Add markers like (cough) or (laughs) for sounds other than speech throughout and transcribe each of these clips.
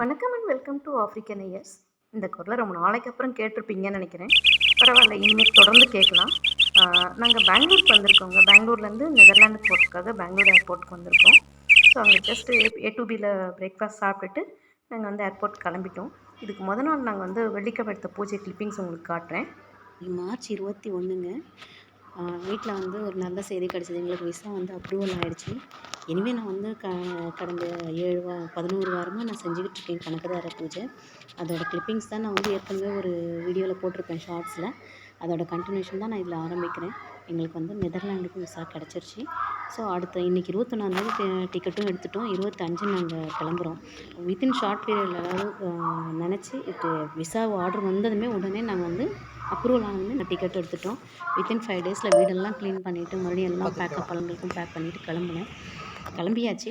வணக்கம் and welcome to African Iyers இந்த குரலை ரொம்ப நாளைக்கு அப்புறம் கேட்டிருப்பீங்கன்னு நினைக்கிறேன். பரவாயில்ல இனிமேல் தொடர்ந்து கேட்கலாம். நாங்கள் பெங்களூருக்கு வந்திருக்கோங்க பெங்களூர்லேருந்து நெதர்லாண்டுக்கு போகிறதுக்காக பெங்களூர் ஏர்போர்ட்டுக்கு வந்திருக்கோம். ஸோ அங்கே ஜஸ்ட்டு ஏ டு பியில் பிரேக்ஃபாஸ்ட் சாப்பிட்டுட்டு நாங்கள் வந்து ஏர்போர்ட் கிளம்பிட்டோம். இதுக்கு முத நாள் நாங்கள் வந்து வெள்ளிக்கிழமை எடுத்த பூஜை கிளிப்பிங்ஸ் உங்களுக்கு காட்டுறேன். மார்ச் இருபத்தி ஒன்றுங்க வீட்டில் வந்து ஒரு நல்ல செய்தி கிடச்சிது. எங்களுக்கு விசா வந்து அப்ரூவல் ஆகிடுச்சி இனிமேல் நான் வந்து க கடந்த ஏழு வா பதினோரு வாரமாக நான் செஞ்சுக்கிட்டு இருக்கேன் கனகதார பூஜை. அதோட கிளிப்பிங்ஸ் தான் நான் வந்து ஏற்கனவே ஒரு வீடியோவில் போட்டிருப்பேன் ஷார்ட்ஸில் அதோட கண்டினியூஷன் தான் நான் இதில் ஆரம்பிக்கிறேன். எங்களுக்கு வந்து நெதர்லாண்டுக்கு விசா கிடச்சிருச்சு. ஸோ அடுத்த இன்றைக்கி இருபத்தொன்னாந்தேதி டிக்கெட்டும் எடுத்துட்டோம். இருபத்தஞ்சு நாங்கள் கிளம்புறோம். வித்தின் ஷார்ட் பீரியடில் அதாவது நினச்சி இது விசா ஆர்டர் வந்ததுமே உடனே நாங்கள் வந்து அப்ரூவல் ஆனதுமே நான் டிக்கெட் எடுத்துட்டோம். வித்தின் ஃபைவ் டேஸில் வீடெல்லாம் க்ளீன் பண்ணிவிட்டு மறுபடியும் எல்லாம் பேக்கப் பழங்களுக்கும் பேக் பண்ணிவிட்டு கிளம்புனேன். கிளம்பியாச்சு.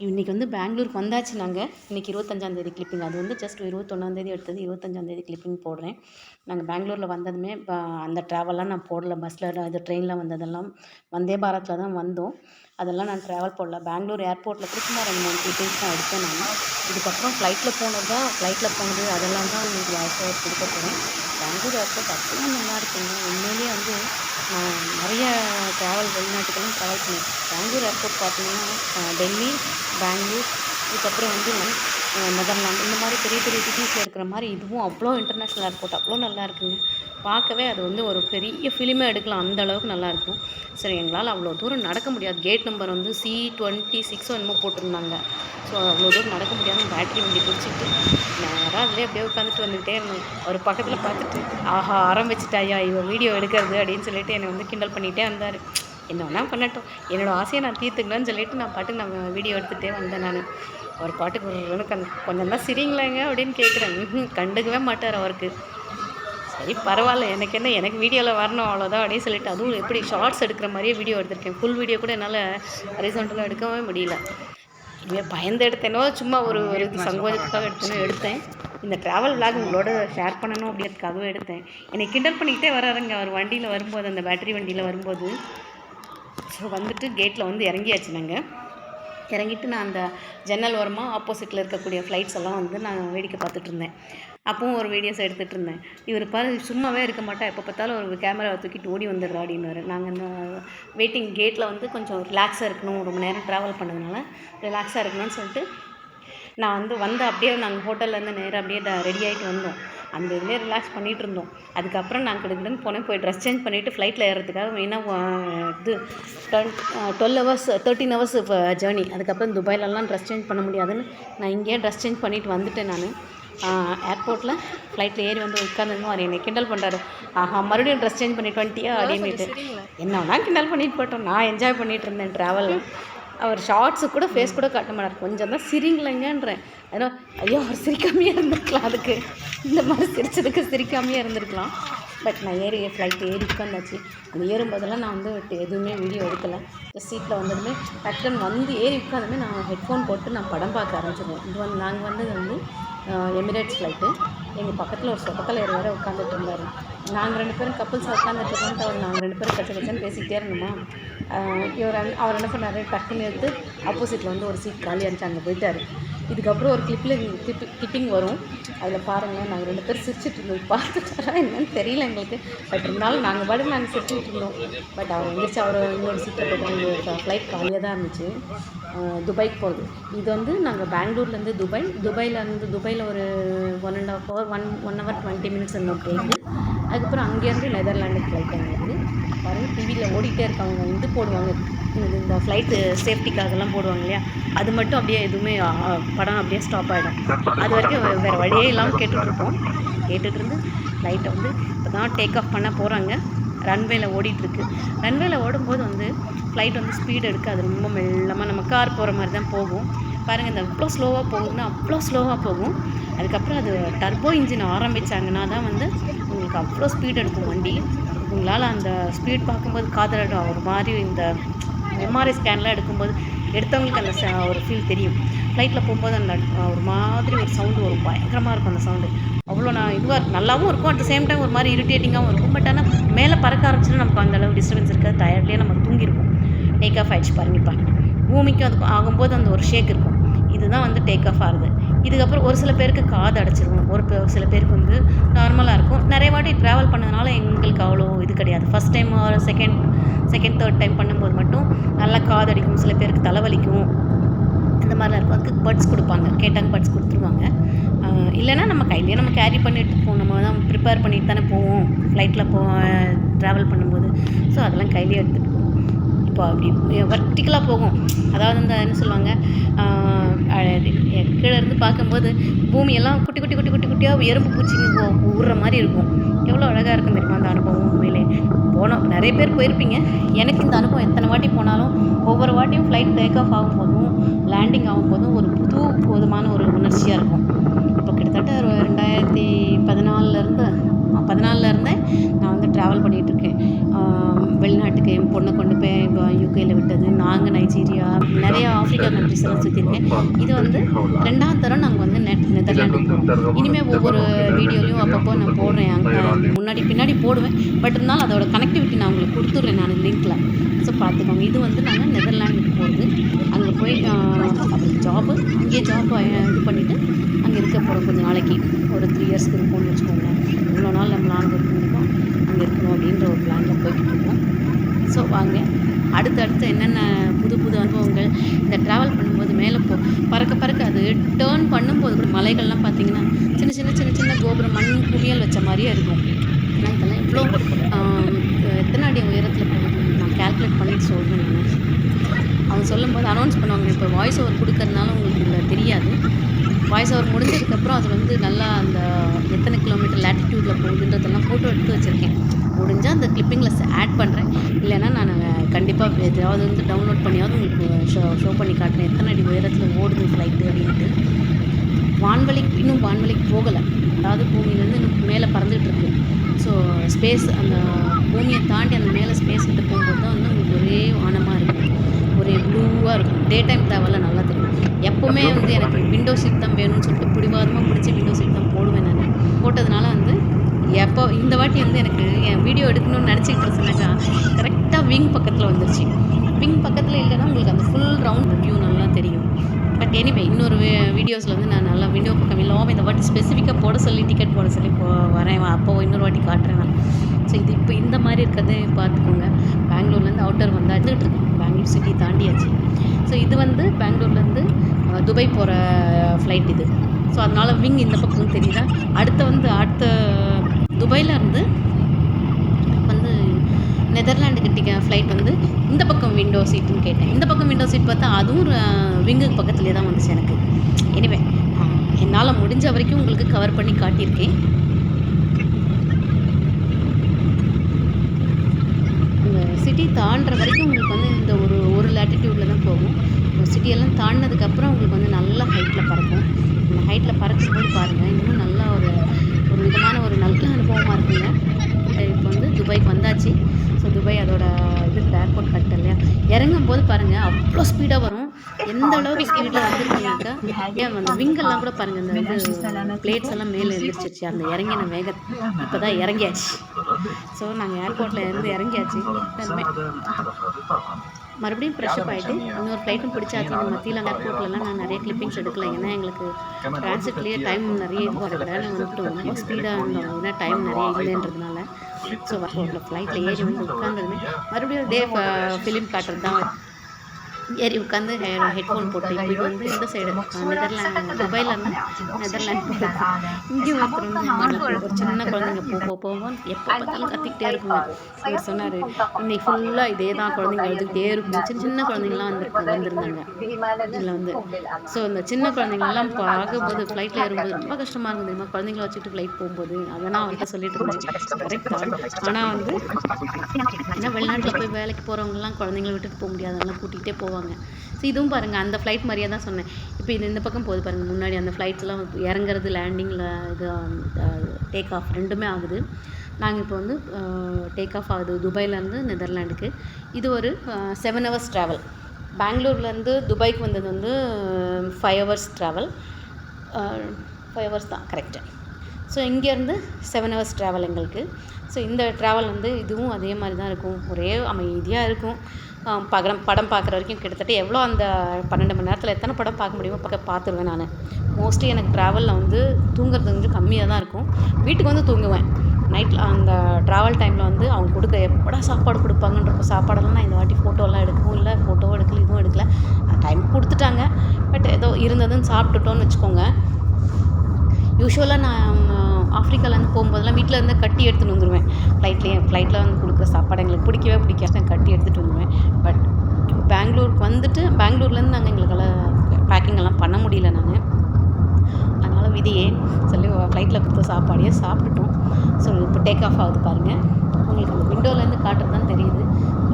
இன்றைக்கி வந்து பெங்களூருக்கு வந்தாச்சு நாங்கள் இன்றைக்கி இருபத்தஞ்சாந்தேதி கிளிப்பிங் அது வந்து ஜஸ்ட் இருபத்தொன்னாந்தேதி எடுத்தது இருபத்தஞ்சாந்தேதி கிளிப்பிங் போடுறேன். நாங்கள் பெங்களூரில் வந்ததுமே அந்த ட்ராவல்லாம் நான் போடல. பஸ்ஸில் இது ட்ரெயினில் வந்ததெல்லாம் வந்தே பாரத்தில் தான் வந்தோம். அதெல்லாம் நான் ட்ராவல் போடல. பெங்களூர் ஏர்போர்ட்டில் கூட சும்மா ரெண்டு மூணு டீட்டெயில்ஸ் தான் எடுத்தேன் நான். இதுக்கப்புறம் ஃப்ளைட்டில் போனது தான் ஃப்ளைட்டில் போனது அதெல்லாம் தான் உங்களுக்கு வாய்ஸ் கொடுக்க போகிறேன் பெங்களூர் ஏர்போர்ட் அப்படியே நல்லா இருக்குங்க. உண்மையிலேயே வந்து நான் நிறைய ட்ராவல் வெளிநாட்டுக்கெல்லாம் ட்ராவல் பண்ணியிருக்கேன் பெங்களூர் ஏர்போர்ட் பார்த்தீங்கன்னா டெல்லி பெங்களூர் இதுக்கப்புறம் வந்து நெதர்லாந்து இந்த மாதிரி பெரிய பெரிய சிட்டிஸில் இருக்கிற மாதிரி இதுவும் அவ்வளோ இன்டர்நேஷ்னல் ஏர்போர்ட் அவ்வளோ நல்லா இருக்குங்க. பார்க்கவே அது வந்து ஒரு பெரிய ஃபிலிமே எடுக்கலாம். அந்த அளவுக்கு நல்லாயிருக்கும் சரி எங்களால் அவ்வளோ தூரம் நடக்க முடியாது. கேட் நம்பர் வந்து சி டுவெண்ட்டி சிக்ஸோ என்னமோ போட்டிருந்தாங்க. ஸோ அவ்வளோ தூரம் நடக்க முடியாது பேட்டரி வண்டி பிடிச்சிட்டு நேராக அதிலே அப்படியே உட்காந்துட்டு வந்துகிட்டே இருந்தேன். ஒரு பக்கத்தில் பார்த்துட்டு ஆஹா ஆரம்பிச்சிட்டாயா? இவன் வீடியோ எடுக்கிறது அப்படின்னு சொல்லிட்டு என்னை வந்து கிண்டல் பண்ணிகிட்டே வந்தார். என்ன வேணால் பண்ணட்டும். என்னோடய ஆசையை நான் தீர்த்துக்கணும்னு சொல்லிட்டு நான் பாட்டு நான் வீடியோ எடுத்துகிட்டே வந்தேன் நான். ஒரு பாட்டுக்கு ஒரு கொஞ்சம் தான் சிரிங்களாங்க அப்படின்னு கேட்குறேன் (laughs) கண்டுக்கவே மாட்டார் அவருக்கு. சரி பரவாயில்ல. எனக்கு என்ன எனக்கு வீடியோவில் வரணும் அவ்வளோதான் அப்படின்னு சொல்லிட்டு அதுவும் எப்படி ஷார்ட்ஸ் எடுக்கிற மாதிரியே வீடியோ எடுத்திருக்கேன். ஃபுல் வீடியோ கூட என்னால் ஹரிசாண்டலாக எடுக்கவே முடியல. இதுவே பயந்து எடுத்தேனோ சும்மா ஒரு ஒரு சங்கோஜத்துக்காக எடுத்தேனோ எடுத்தேன். இந்த ட்ராவல் விளாக் உங்களோட ஷேர் பண்ணணும் அப்படின்றதுக்காகவே எடுத்தேன். என்னை கிண்டல் பண்ணிக்கிட்டே வராருங்க. அவர் வண்டியில் வரும்போது அந்த பேட்டரி வண்டியில் வரும்போது. ஸோ வந்துட்டு கேட்டில் வந்து இறங்கியாச்சு நாங்கள் இறங்கிட்டு நான் அந்த ஜன்னல் ஓரமாக ஆப்போசிட்டில் இருக்கக்கூடிய ஃப்ளைட்ஸ் எல்லாம் வந்து நான் வேடிக்கை பார்த்துட்டு இருந்தேன். அப்பவும் ஒரு வீடியோஸ் எடுத்துகிட்டு இருந்தேன் இவர் பாரு சும்மாவே இருக்க மாட்டா எப்போ பார்த்தாலும் ஒரு கேமராவை தூக்கிட்டு ஓடி வந்துடுறா அப்படின்னு நாங்கள் இந்த வெயிட்டிங் கேட்டில் வந்து கொஞ்சம் ரிலாக்ஸாக இருக்கணும் ரொம்ப நேரம் ட்ராவல் பண்ணதுனால ரிலாக்ஸாக இருக்கணும்னு சொல்லிட்டு நான் வந்து வந்து அப்படியே நாங்கள் ஹோட்டல்லேருந்து நேராக அப்படியே ரெடி ஆகிட்டு வந்தோம். அந்த இதுலேயே ரிலாக்ஸ் பண்ணிகிட்டு இருந்தோம். அதுக்கப்புறம் நான் கிடக்கிட்டு போனேன் போய் ட்ரெஸ் சேஞ்ச் பண்ணிவிட்டு ஃப்ளைட்டில் ஏறதுக்காக மெயினாக இது twelve twelve hours thirteen hours journey அதுக்கப்புறம் துபாயிலலாம் ட்ரெஸ் சேஞ்ச் பண்ண முடியாதுன்னு நான் இங்கேயே ட்ரெஸ் சேஞ்ச் பண்ணிவிட்டு வந்துட்டேன் நான். ஏர்போர்ட்டில் ஃப்ளைட்டில் ஏறி வந்து உட்காந்துருந்தோம் அவர் என்னை கிண்டல் பண்ணுறாரு ஆஹா மறுபடியும் ட்ரெஸ் சேஞ்ச் பண்ணிட்டு வந்துட்டியா அப்படின்ட்டு என்ன வேணால் கிண்டல் பண்ணிட்டு போட்டோம். நான் என்ஜாய் பண்ணிகிட்டு இருந்தேன் ட்ராவலில் அவர் ஷார்ட்ஸு கூட ஃபேஸ் கூட காட்ட மாட்டார். கொஞ்சம் தான் சிரிங்களேங்கன்றேன். ஏன்னா ஐயோ அவர் சிரிக்காமையே இருந்திருக்கலாம் அதுக்கு. இந்த மாதிரி சிரிச்சதுக்கு சிரிக்காமையே இருந்திருக்கலாம். பட் நான் ஏறி ஃப்ளைட் ஏறி உட்காந்தாச்சு. அந்த ஏறும்போதெல்லாம் நான் வந்து எதுவுமே வீடியோ எடுக்கலை. சீட்டில் வந்ததுமே டக்குன்னு வந்து ஏறி உட்காந்துமே நான் ஹெட்ஃபோன் போட்டு நான் படம் பார்க்க ஆரம்பிச்சிடுவேன் இது வந்து நாங்கள் வந்தது வந்து எமிரேட்ஸ் ஃப்ளைட்டு எங்கள் பக்கத்தில் ஒரு சொப்பத்தலையர் வேறு உட்காந்துட்டு இருந்தார். நாங்கள் ரெண்டு பேரும் கப்புள்ஸ் உட்காந்துட்டு இருக்கோம்ட்டு அவர் நாங்கள் ரெண்டு பேரும் கச்ச கச்சன்னு பேசிக்கிட்டே இருந்தோமா? இவர் அவர் என்ன பண்ணார்? டக்குன்னு எடுத்து ஆப்போசிட்டில் வந்து ஒரு சீட் காலி இருந்துச்சு அங்கே போயிட்டார். இதுக்கப்புறம் ஒரு கிளிப்பில் கிளிப் கிட்டிங் வரும். அதில் பாருங்களேன் நாங்கள் ரெண்டு பேரும் சிரிச்சிட்டு இருந்தோம். பார்த்துட்டாரா என்னன்னு தெரியல எங்களுக்கு. பட் இருந்தாலும் நாங்கள் பாட்டுக்கு நாங்கள் சிரிச்சுட்டு இருந்தோம். பட் அவர் எந்திரிச்சு அவர் இன்னொரு சீட்டில் போட்டு ஃப்ளைட் காலியாக தான் இருந்துச்சு. துபாய்க்கு போகிறது இது வந்து நாங்கள் பெங்களூர்லேருந்து துபாய். துபாயிலேருந்து துபாயில் ஒரு one and half hour one one hour twenty minutes இருந்தோம் ட்ரெயின் அதுக்கப்புறம் அங்கேருந்து நெதர்லாண்டுக்கு ஃப்ளைட் எங்களுக்கு பாருங்கள் டிவியில் ஓடிட்டே இருக்காங்க இது போடுவாங்க. இந்த ஃப்ளைட்டு சேஃப்டிக்காகலாம் போடுவாங்க இல்லையா? அது மட்டும் அப்படியே எதுவுமே படம் அப்படியே ஸ்டாப் ஆகிடும் அது வரைக்கும் வேறு வழியே இல்லாமல் கேட்டுட்ருப்போம் கேட்டுட்ருந்து ஃப்ளைட்டை வந்து இப்போ தான் டேக் ஆஃப் பண்ண போகிறாங்க ரன்வேல ஓடிட்டுருக்கு. ரன்வேல ஓடும்போது வந்து ஃப்ளைட் வந்து ஸ்பீடு எடுக்காது. ரொம்ப மெல்லமாக நம்ம கார் போகிற மாதிரி தான் போகும். பாருங்கள் இந்த அவ்வளோ ஸ்லோவாக போகுதுன்னா அவ்வளோ ஸ்லோவாக போகும். அதுக்கப்புறம் அது டர்போ இன்ஜின் ஆரம்பித்தாங்கன்னா தான் வந்து உங்களுக்கு அவ்வளோ ஸ்பீட் எடுக்கும் வண்டி. உங்களால் அந்த ஸ்பீட் பார்க்கும்போது காதல் ஒரு மாதிரி இந்த எம்ஆர்ஐ ஸ்கேன்லாம் எடுக்கும்போது எடுத்தவங்களுக்கு அந்த ஒரு ஃபீல் தெரியும். ஃப்ளைட்டில் போகும்போது அந்த ஒரு மாதிரி ஒரு சவுண்டு வரும். பயங்கரமாக இருக்கும் அந்த சவுண்டு அவ்வளோ நான் இதுவாக இருக்கும் நல்லாவும் இருக்கும். அட் சேம் டைம் ஒரு மாதிரி இரிட்டேட்டிங்காகவும் இருக்கும். பட் ஆனால் மேலே பறக்க ஆரம்பிச்சுன்னா நமக்கு அந்த அளவு டிஸ்டர்பன்ஸ் இருக்காது. டயர்ட்லேயே நம்ம தூங்கிருக்கும் டேக் ஆஃப் ஆகிடுச்சு பாருங்க பூமிக்கும் அதுக்கும் ஆகும்போது அந்த ஒரு ஷேக் இருக்கும். இதுதான் வந்து டேக் ஆஃப் ஆகுது. இதுக்கப்புறம் ஒரு சில பேருக்கு காது அடைச்சிரும். ஒரு சில பேருக்கு வந்து நார்மலாக இருக்கும். நிறைய வாட்டி ட்ராவல் பண்ணதுனால எங்களுக்கு அவ்வளோ இது கிடையாது. ஃபஸ்ட் டைம் ஒரு செகண்ட் செகண்ட் தேர்ட் டைம் பண்ணும்போது மட்டும் நல்லா காது அடிக்கும். சில பேருக்கு தலைவலிக்கும் இந்த மாதிரிலாம் இருக்கும். அதுக்கு பட்ஸ் கொடுப்பாங்க. கேட்டாங்க பட்ஸ் கொடுத்துருவாங்க. இல்லைன்னா நம்ம கையிலேயே நம்ம கேரி பண்ணிட்டு போவோம் நம்ம தான் ப்ரிப்பேர் பண்ணிட்டு தானே போவோம். ஃப்ளைட்டில் போ ட்ராவல் பண்ணும்போது. ஸோ அதெல்லாம் கையிலேயே எடுத்துகிட்டு போவோம் இப்போ அப்படி வர்டிக்கலாக போகும். அதாவது இந்த என்ன சொல்லுவாங்க கீழே இருந்து பார்க்கும்போது பூமியெல்லாம் குட்டி குட்டி குட்டி குட்டி குட்டியாக எறும்பு பூச்சிங்க ஊ- மாதிரி இருக்கும். எவ்வளோ அழகாக இருக்கும் தெரியுமா அந்த அனுபவம் உண்மையிலே? போனோம் நிறைய பேர் போயிருப்பீங்க. எனக்கு இந்த அனுபவம் எத்தனை வாட்டி போனாலும் ஒவ்வொரு வாட்டியும் ஃப்ளைட் டேக் ஆஃப் ஆகும் போதும் லேண்டிங் ஆகும் போதும் ஒரு புது போதுமான ஒரு உணர்ச்சியாக இருக்கும். கிட்டத்தட்ட ஒரு ரெண்டாயிரத்தி பதினாலிருந்து பதினாலிருந்தே நான் வந்து ட்ராவல் பண்ணிகிட்ருக்கேன். வெளிநாட்டுக்கு என் பொண்ணை கொண்டு போய் இப்போ யூகேயில் விட்டது. நாங்கள் நைஜீரியா நிறைய ஆஃப்ரிக்கா கண்ட்ரிஸ் எல்லாம் சுற்றிருக்கேன் இது வந்து ரெண்டாவது தரம் நாங்கள் வந்து போகிறோம் இனிமேல் ஒவ்வொரு வீடியோலையும் அப்பப்போ நான் போடுறேன் அங்கே முன்னாடி பின்னாடி போடுவேன். பட் இருந்தாலும் அதோட கனெக்டிவிட்டி நான் உங்களுக்கு கொடுத்துட்றேன் நான் லிங்க்கில் ஸோ பார்த்துக்கோங்க. இது வந்து நாங்கள் நெதர்லாண்டுக்கு போகிறது அங்கே போய் ஜாபு அங்கேயே ஜாப் இது பண்ணிவிட்டு அங்கே இருக்க போகிறோம் கொஞ்சம் நாளைக்கு. ஒரு த்ரீ இயர்ஸ்க்கு இருப்போம்னு வச்சுக்கோங்களேன். இவ்வளோ நாள் நம்ம இருக்க முடியுமோ அங்கே இருக்கணும் அப்படின்ற ஒரு பிளானில் போய்கிட்டு இருக்கோம். ஸோ வாங்க. அடுத்தடுத்து என்னென்ன புது புது அனுபவங்கள் இந்த ட்ராவல் பண்ணும்போது மேலே போ பறக்க பறக்க அது டேர்ன் பண்ணும்போது கூட மலைகள்லாம் பார்த்தீங்கன்னா சின்ன சின்ன சின்ன சின்ன கோபுரம் மண் குவியல் வச்ச மாதிரியே இருக்கும். ஆனால் இதெல்லாம் எவ்வளோ எத்தனை அடி உயரத்தில் போகணும் நான் கால்குலேட் பண்ணிட்டு சொல்கிறேன் நான். அவங்க சொல்லும்போது அனௌன்ஸ் பண்ணுவாங்க இப்போ வாய்ஸ் ஓவர் கொடுக்கறதுனால உங்களுக்கு இதில் தெரியாது. வாய்ஸ் ஓவர் முடிஞ்சதுக்கப்புறம் அது வந்து நல்லா அந்த எத்தனை கிலோமீட்டர் லேட்டிடியூடில் போகுதுன்றதெல்லாம் ஃபோட்டோ எடுத்து வச்சுருக்கேன். முடிஞ்சால் அந்த கிளிப்பிங்கில் ஆட் பண்ணுறேன் இல்லைன்னா நான் கண்டிப்பாக எதாவது வந்து டவுன்லோட் பண்ணியாவது உங்களுக்கு ஷோ ஷோ பண்ணி காட்டுறேன். எத்தனை அடி உயரத்தில் ஓடுது ஃப்ளைட்டு அப்படின்ட்டு. வான்வழி இன்னும் வான்வழிக்கு போகலை. அதாவது பூமியிலேருந்து இன்னும் மேலே பறந்துகிட்ருக்கு இருக்கு. ஸோ ஸ்பேஸ் அந்த பூமியை தாண்டி அந்த மேலே ஸ்பேஸ் கிட்ட போகும்போது தான் வந்து உங்களுக்கு ஒரே வானமாக இருக்கும். ஒரே ப்ளூவாக இருக்கும். டே டைம் எப்போவுமே வந்து எனக்கு விண்டோ சீட் தான் வேணும்னு சொல்லிட்டு பிடிவாதமாக பிடிச்சி விண்டோ சீட் தான் போடுவேன் நான். போட்டதுனால வந்து எப்போ இந்த வாட்டி வந்து எனக்கு என் வீடியோ எடுக்கணும்னு நினச்சிக்கிட்டு இருந்தேனாக்கா கரெக்டாக விங் பக்கத்தில் வந்துருச்சு. விங் பக்கத்தில் இல்லைன்னா உங்களுக்கு அந்த ஃபுல் ரவுண்ட் வியூ நல்லா தெரியும். பட் எனிவே இன்னொரு வீடியோஸில் வந்து நான் நல்லா விண்டோ பக்கம் இல்லாமல் இந்த வாட்டி ஸ்பெசிஃபிக்காக போட சொல்லி டிக்கெட் போட சொல்லி போ வரேன். அப்போ இன்னொரு வாட்டி காட்டுறேன் நான். ஸோ இது இப்போ இந்த மாதிரி இருக்கிறது பார்த்துக்கோங்க. பெங்களூர்லேருந்து அவுட்டர் வந்து வந்துட்டு இருக்கு. பெங்களூர் சிட்டி தாண்டியாச்சு. ஸோ இது வந்து பெங்களூர்லேருந்து துபை துபாய் போகிற ஃப்ளைட் இது. ஸோ அதனால் விங் இந்த பக்கம் தெரியுதா? அடுத்த வந்து அடுத்த துபாயில இருந்து வந்து நெதர்லாண்டுக்கு டிக்க ஃப்ளைட் வந்து இந்த பக்கம் விண்டோ சீட்டுன்னு கேட்டேன். இந்த பக்கம் விண்டோ சீட் பார்த்தா அதுவும் விங்குக்கு பக்கத்துலேயே தான் வந்துச்சு எனக்கு. எனிவே என்னால் முடிஞ்ச வரைக்கும் உங்களுக்கு கவர் பண்ணி காட்டியிருக்கேன். இந்த சிட்டி தாண்டுற வரைக்கும் உங்களுக்கு வந்து இந்த ஒரு ஒரு லேட்டிடியூடில் தான் போகும். சிட்டியெல்லாம் தாண்டினதுக்கப்புறம் உங்களுக்கு வந்து நல்லா ஹைட்டில் பறக்கும். அந்த ஹைட்டில் பறக்கும்போது பாருங்கள் இன்னும் நல்லா ஒரு ஒரு விதமான ஒரு நல்ல அனுபவமாக இருக்குங்க. இப்போ வந்து துபாய்க்கு வந்தாச்சு. ஸோ துபாய் அதோட இது ஏர்போர்ட் கட்ட இல்லையா? இறங்கும் போது பாருங்கள் அவ்வளோ ஸ்பீடாக வரும். எந்த அளவுக்கு ஸ்பீடில் வந்துருக்கீங்கக்கா ஏன் அந்த விங்கெல்லாம் கூட பாருங்கள் அந்த வந்து பிளேட்ஸ் எல்லாம் மேலே எழுந்திரிச்சிருச்சு அந்த இறங்கின வேக இப்போ தான் இறங்கியாச்சு ஸோ நாங்கள் ஏர்போர்ட்டில் இருந்து இறங்கியாச்சு. மறுபடியும் ஃப்ரெஷ்அப் ஆகிட்டு இன்னொரு ஃப்ளைட்டும் பிடிச்சாச்சு. நம்ம மத்தியில் ஏர்போர்ட்லலாம் நான் நிறைய கிளிப்பிங்ஸ் எடுக்கல. ஏன்னா எங்களுக்கு டிரான்சிட்லேயே டைம் நிறைய இருக்கிறதால வந்துட்டு ரொம்ப ஸ்பீடாக இருந்தோம். ஏன்னா டைம் நிறைய இல்லைன்றதுனால. ஸோ ஏர்போர்ட்டில் ஃப்ளைட்டில் ஏறி வந்து உட்காந்துருந்தேன் மறுபடியும் டே ஃபிலிம் காட்டுறது தான் ஏறி உட்காந்து ஹெட்ஃபோன் போட்டு இப்போ இது வந்து இந்த சைடு நெதர்லாண்ட் துபாயில் நெதர்லாண்ட் போகிறது இங்கே ஒருத்தர் வந்து ஒரு சின்ன குழந்தைங்க போக போ போவோம். எப்போ பார்த்தாலும் கத்திக்கிட்டே இருக்குங்க அவர் சொன்னார் இன்னைக்கு ஃபுல்லாக இதே தான் குழந்தைங்க எழுதுகிட்டே இருக்கும். சின்ன சின்ன குழந்தைங்களாம் வந்துருக்கு வந்திருந்தாங்க. இதில் வந்து ஸோ இந்த சின்ன குழந்தைங்கள்லாம் பார்க்கும்போது ஃப்ளைட்டில் ஏறும்போது ரொம்ப கஷ்டமாக இருக்கும் தெரியுமா? குழந்தைங்கள வச்சுட்டு ஃப்ளைட் போகும்போது. அதெல்லாம் அவர்கிட்ட சொல்லிட்டு இருந்தேன். ஆனால் வந்து ஏன்னா வெளிநாட்டில் போய் வேலைக்கு போகிறவங்கலாம் குழந்தைங்கள விட்டுட்டு போக முடியாது. அதெல்லாம் கூட்டிகிட்டே போவாங்க ஸோ இதுவும் பாருங்கள் அந்த ஃப்ளைட் மாதிரியே தான் சொன்னேன். இப்போ இது இந்த பக்கம் போகுது பாருங்கள் முன்னாடி அந்த ஃப்ளைட்ஸ்லாம் இறங்குறது லேண்டிங்கில் இது டேக் ஆஃப் ரெண்டுமே ஆகுது. நாங்கள் இப்போ வந்து டேக் ஆஃப் ஆகுது துபாயிலேருந்து நெதர்லாண்டுக்கு இது ஒரு செவன் ஹவர்ஸ் ட்ராவல் பெங்களூர்லேருந்து துபாய்க்கு வந்தது வந்து five hours travel five hours தான் கரெக்டு ஸோ இங்கேருந்து செவன் ஹவர்ஸ் ட்ராவல் எங்களுக்கு. ஸோ இந்த ட்ராவல் வந்து இதுவும் அதே மாதிரி தான் இருக்கும். ஒரே அமைதியாக இருக்கும். படம் படம் பார்க்குற வரைக்கும் கிட்டத்தட்ட எவ்வளோ அந்த பன்னெண்டு மணி நேரத்தில் எத்தனை படம் பார்க்க முடியுமோ பார்க்க பார்த்துருவேன் நான். மோஸ்ட்லி எனக்கு ட்ராவலில் வந்து தூங்குறது கொஞ்சம் கம்மியாக தான் இருக்கும். வீட்டுக்கு வந்து தூங்குவேன். நைட்டில் அந்த ட்ராவல் டைமில் வந்து அவங்க கொடுக்க எப்படா சாப்பாடு கொடுப்பாங்கன்றப்போ சாப்பாடெல்லாம் நான் இந்த வாட்டி ஃபோட்டோலாம் எடுக்கவும் இல்லை ஃபோட்டோவும் எடுக்கல இதுவும் எடுக்கல. டைம் கொடுத்துட்டாங்க. பட் ஏதோ இருந்ததுன்னு சாப்பிட்டுட்டோன்னு வச்சுக்கோங்க. யூஸ்வலாக நான் ஆஃப்ரிக்காலேருந்து போகும்போதெல்லாம் வீட்டில் இருந்து கட்டி எடுத்துகிட்டு வந்துடுவேன் ஃப்ளைட்லேயே ஃப்ளைட்டில் வந்து கொடுக்குற சாப்பாடு எங்களுக்கு பிடிக்கவே பிடிக்காது. நான் கட்டி எடுத்துகிட்டு வந்துடுவேன் பட் பெங்களூருக்கு வந்துட்டு பெங்களூர்லேருந்து நாங்கள் எங்களுக்கெல்லாம் பேக்கிங் எல்லாம் பண்ண முடியல நான். அதனால் விதியே சொல்லி ஃப்ளைட்டில் கொடுத்த சாப்பாடையே சாப்பிட்டுட்டோம். ஸோ இப்போ டேக் ஆஃப் ஆகுது பாருங்கள் உங்களுக்கு அந்த விண்டோலேருந்து காட்டுறது தான் தெரியுது.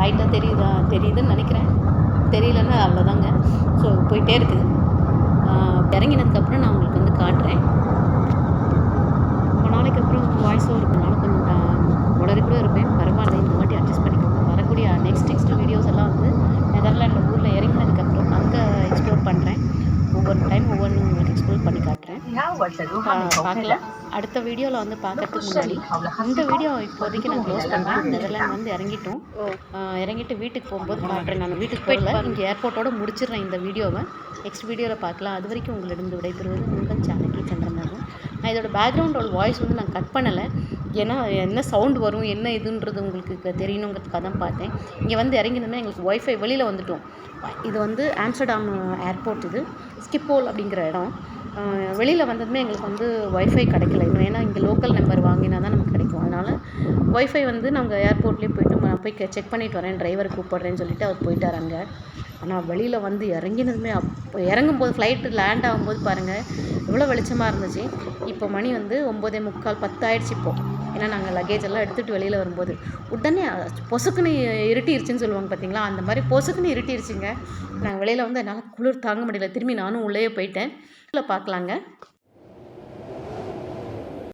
லைட்டாக தெரியுதா தெரியுதுன்னு நினைக்கிறேன். தெரியலன்னா அவ்வளோதாங்க ஸோ போயிட்டே இருக்குது. இறங்கினதுக்கப்புறம் நான் உங்களுக்கு வந்து காட்டுறேன். வாய்ஸ் ஓவர் இருக்கனால கொஞ்சம் உடனே கூட இருப்பேன். பரவாயில்ல இந்த வாட்டி அட்ஜஸ்ட் பண்ணிக்கோங்க. வரக்கூடிய நெக்ஸ்ட் நெக்ஸ்ட் வீடியோஸ் எல்லாம் வந்து நெதர்லாண்டில் ஊரில் இறங்கினதுக்கப்புறம் அங்கே எக்ஸ்ப்ளோர் பண்ணுறேன் ஒவ்வொரு டைம் ஒவ்வொன்றும் உங்களுக்கு எக்ஸ்ப்ளோர் பண்ணி காட்டுறேன். பார்க்கலாம். அடுத்த வீடியோவில் வந்து பார்க்கறதுக்கு முன்னாடி இந்த வீடியோ இப்போதைக்கு நான் க்ளோஸ் பண்ணுறேன் நெதர்லாண்ட் வந்து இறங்கிட்டோம். இறங்கிட்டு வீட்டுக்கு போகும்போது காட்டுறேன் நான் வீட்டுக்கு போகல. இங்கே ஏர்போர்ட்டோட முடிச்சிடுறேன் இந்த வீடியோவை நெக்ஸ்ட் வீடியோவில் பார்க்கலாம். அது வரைக்கும் உங்களிடம் விடைபெறுவது உங்கள் சேனலுக்கு சந்திரமா நான் இதோட பேக்ரவுண்டோட வாய்ஸ் வந்து நான் கட் பண்ணலை. ஏன்னா என்ன சவுண்ட் வரும் என்ன இதுன்றது உங்களுக்கு தெரியணுங்கிறதுக்காக தான் பார்த்தேன். இங்கே வந்து இறங்கினோமே எங்களுக்கு ஒய்ஃபை வெளியில் வந்துட்டோம். இது வந்து ஆம்ஸ்டர்டாம் ஏர்போர்ட் இது. ஸ்கிப்போல் அப்படிங்கிற இடம். வெளியில் வந்ததுமே எங்களுக்கு வந்து ஒய்ஃபை கிடைக்கல. இன்னும் ஏன்னா இங்கே லோக்கல் நம்பர் வாங்கினா தான் நமக்கு கிடைக்கும். அதனால் ஒய்ஃபை வந்து நாங்கள் ஏர்போர்ட்லேயே போயிட்டு நான் போய் செக் பண்ணிட்டு வரேன். டிரைவர் கூப்பிட்றேன்னு சொல்லிட்டு அவர் போயிட்டார் அங்கே. ஆனால் வெளியில் வந்து இறங்கினதுமே அப்போ இறங்கும்போது ஃப்ளைட்டு லேண்ட் ஆகும்போது பாருங்கள் எவ்வளோ வெளிச்சமாக இருந்துச்சு. இப்போ மணி வந்து ஒம்போதே முக்கால் பத்து ஆயிடுச்சு இப்போது ஏன்னா நாங்கள் லக்கேஜ் எல்லாம் எடுத்துகிட்டு வெளியில் வரும்போது. உடனே பொசுக்குன்னு இருட்டிருச்சுன்னு சொல்லுவாங்க பார்த்தீங்களா அந்த மாதிரி பொசுக்குன்னு இருட்டிருச்சுங்க. நாங்கள் வெளியில் வந்து என்னால் குளிர் தாங்க முடியல. திரும்பி நானும் உள்ளேயே போயிட்டேன். பார்க்கலாங்க.